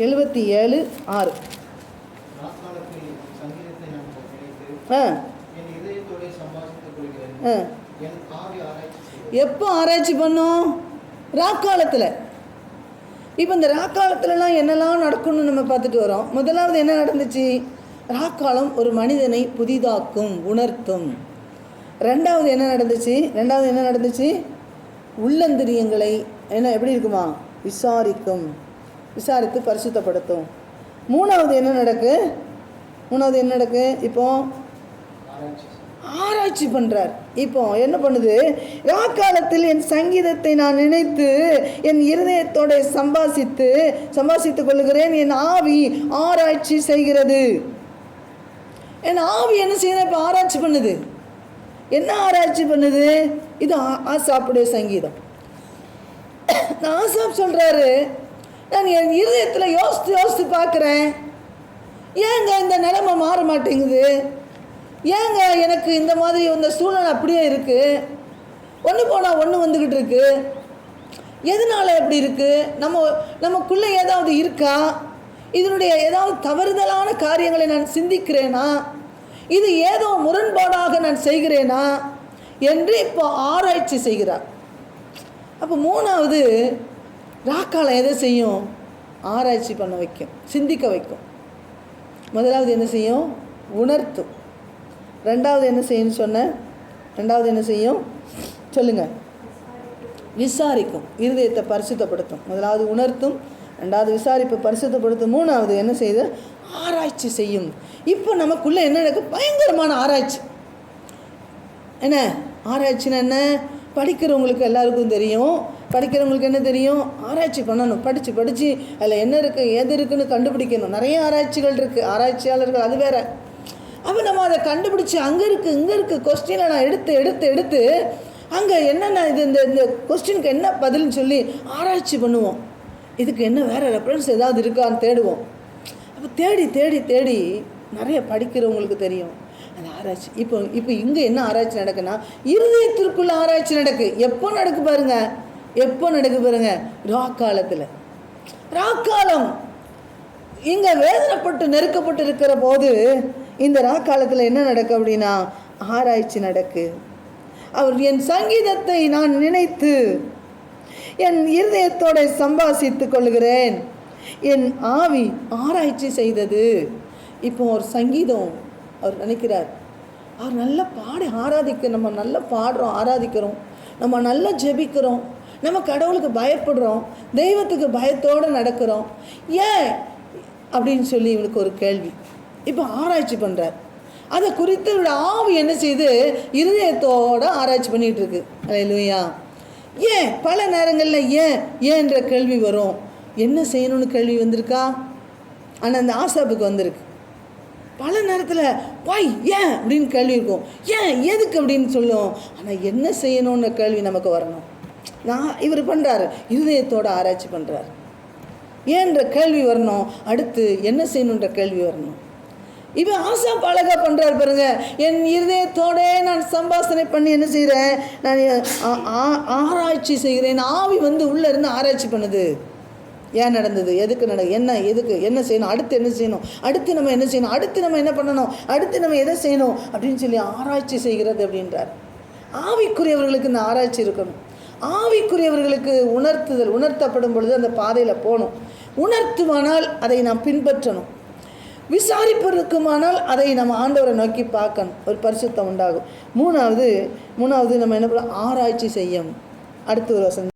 எழுபத்தி ஏழு ஆறு. ஆ. ஆ. எப்போ ஆராய்ச்சி பண்ணோம்? ராக்காலத்தில். இப்போ இந்த ராக்காலத்துலலாம் என்னெல்லாம் நடக்கும்னு நம்ம பார்த்துட்டு வரோம். முதலாவது என்ன நடந்துச்சு? ராக்காலம் ஒரு மனிதனை புதிதாக்கும் உணர்த்தும். ரெண்டாவது என்ன நடந்துச்சு? ரெண்டாவது என்ன நடந்துச்சு? உள்ளந்திரியங்களை என்ன எப்படி இருக்குமா? விசாரிக்கும். விசாரித்து பரிசுத்தப்படுத்தும். மூணாவது என்ன நடக்கு? மூணாவது என்ன நடக்கு? இப்போ ஆராய்ச்சி செய்வது. பண்ணுறார் இப்போ என்ன பண்ணுது? ராக்காலத்தில் என் சங்கீதத்தை நான் நினைத்து என் இருதயத்தோட சம்பாசித்து சம்பாசித்துக் கொள்கிறேன் என் ஆவி ஆராய்ச்சி செய்கிறது. என் ஆவி என்ன செய்யணும் இப்போ ஆராய்ச்சி பண்ணுது. என்ன ஆராய்ச்சி பண்ணுது? இது ஆ- ஆசாப்புடைய சங்கீதம். நான் ஆசாப் சொல்கிறாரு நான் என் இருதயத்தில் யோசித்து யோசித்து பார்க்குறேன். ஏங்க இந்த நிலைமை மாற மாட்டேங்குது? ஏங்க எனக்கு இந்த மாதிரி இந்த சூழ்நிலை அப்படியே இருக்குது ஒன்று போனால் ஒன்று வந்துக்கிட்டு இருக்கு. எதனால அப்படி இருக்குது நம்ம நமக்குள்ளே ஏதாவது இருக்கா? இதனுடைய ஏதாவது தவறுதலான காரியங்களை நான் சிந்திக்கிறேனா? இது ஏதோ முரண்பாடாக நான் செய்கிறேனா? என்று இப்போ ஆராய்ச்சி செய்கிறார். அப்போ மூணாவது ராக்காலம் எதை செய்யும்? ஆராய்ச்சி பண்ண வைக்கும் சிந்திக்க வைக்கும். முதலாவது என்ன செய்யும்? உணர்த்தும். ரெண்டாவது என்ன செய்யும்னு சொன்னேன் ரெண்டாவது என்ன செய்யும்? சொல்லுங்கள் விசாரிக்கும். இருதயத்தை பரிசுத்தப்படுத்தும். முதலாவது உணர்த்தும். ரெண்டாவது விசாரிப்பு பரிசுத்தப்படுத்தும். மூணாவது என்ன செய்யுது ஆராய்ச்சி செய்யும். இப்போ நமக்குள்ளே என்ன நடக்கு? பயங்கரமான ஆராய்ச்சி. என்ன? ஆராய்ச்சின்னா என்ன? படிக்கிறவங்களுக்கு எல்லாருக்கும் தெரியும். படிக்கிறவங்களுக்கு என்ன தெரியும்? ஆராய்ச்சி பண்ணணும் படித்து படித்து அதில் என்ன இருக்குது எது இருக்குன்னு கண்டுபிடிக்கணும். நிறைய ஆராய்ச்சிகள் இருக்குது ஆராய்ச்சியாளர்கள் அது வேற. அப்போ நம்ம அதை கண்டுபிடிச்சி அங்கே இருக்குது இங்கே இருக்குது கொஸ்டினை நான் எடுத்து எடுத்து எடுத்து அங்கே என்னென்ன இது இந்த இந்த கொஸ்டினுக்கு என்ன பதில்னு சொல்லி ஆராய்ச்சி பண்ணுவோம். இதுக்கு என்ன வேறு ரெஃபரன்ஸ் ஏதாவது இருக்கான்னு தேடுவோம். அப்போ தேடி தேடி தேடி நிறைய படிக்கிறவங்களுக்கு தெரியும். அந்த ஆராய்ச்சி. இப்போ இப்போ இங்கே என்ன ஆராய்ச்சி நடக்குன்னா இருதயத்திற்குள்ள ஆராய்ச்சி நடக்கு. எப்போ நடக்கு பாருங்கள் எப்போ நடக்கு பாருங்க? ராக்காலத்தில். ராக்காலம். இங்கே வேதனைப்பட்டு நெருக்கப்பட்டு இருக்கிற போது இந்த ராக்காலத்தில் என்ன நடக்கு அப்படின்னா ஆராய்ச்சி நடக்கு. அவர் என் சங்கீதத்தை நான் நினைத்து என் இருதயத்தோட சம்பாசித்துக் கொள்கிறேன் என் ஆவி ஆராய்ச்சி செய்தது. இப்போ ஒரு சங்கீதம் அவர் நினைக்கிறார். அவர் நல்லா பாடி ஆராதிக்க நம்ம நல்லா பாடுறோம் ஆராதிக்கிறோம். நம்ம நல்லா ஜெபிக்கிறோம். நம்ம கடவுளுக்கு பயப்படுறோம் தெய்வத்துக்கு பயத்தோடு நடக்கிறோம். ஏன்? அப்படின்னு சொல்லி இவளுக்கு ஒரு கேள்வி. இப்போ ஆராய்ச்சி பண்ணுறார் அதை குறித்து இவரோட ஆவி என்ன செய்து? இருதயத்தோடு ஆராய்ச்சி பண்ணிகிட்டு இருக்கு. அல்லையா ஏன்? பல நேரங்களில் ஏன்? ஏன்ற கேள்வி வரும். என்ன செய்யணும்னு கேள்வி வந்திருக்கா? ஆனால் அந்த ஆசாப்புக்கு வந்திருக்கு. பல நேரத்தில் பாய் ஏன்? அப்படின்னு கேள்வி இருக்கும். ஏன்? எதுக்கு? அப்படின்னு சொல்லும். ஆனால் என்ன செய்யணுன்ற கேள்வி நமக்கு வரணும். நான் இவர் பண்ணுறாரு இருதயத்தோட ஆராய்ச்சி பண்ணுறாரு ஏன்ற கேள்வி வரணும். அடுத்து என்ன செய்யணுன்ற கேள்வி வரணும். இவன் ஆசா அழகா பண்ணுறாரு பாருங்க. என் இருதயத்தோடே நான் சம்பாசனை பண்ணி என்ன செய்கிறேன் நான் ஆராய்ச்சி செய்கிறேன் ஆவி வந்து உள்ளே இருந்து ஆராய்ச்சி பண்ணுது. ஏன் நடந்தது? எதுக்கு நட என்ன எதுக்கு என்ன செய்யணும்? அடுத்து என்ன செய்யணும்? அடுத்து நம்ம என்ன செய்யணும்? அடுத்து நம்ம என்ன பண்ணணும்? அடுத்து நம்ம எதை செய்யணும்? அப்படின்னு சொல்லி ஆராய்ச்சி செய்கிறது அப்படின்றார். ஆவிக்குரியவர்களுக்கு இந்த ஆராய்ச்சி இருக்கணும். ஆவிக்குரியவர்களுக்கு உணர்த்துதல் உணர்த்தப்படும் பொழுது அந்த பாதையில் போகணும். உணர்த்துமானால் அதை நாம் பின்பற்றணும். விசாரிப்பதற்குமானால் அதை நம்ம ஆண்டவரை நோக்கி பார்க்கணும். ஒரு பரிசுத்தம் உண்டாகும். மூணாவது மூணாவது நம்ம என்ன பண்ணலாம் ஆராய்ச்சி செய்யணும். அடுத்து ஒரு வசனம்.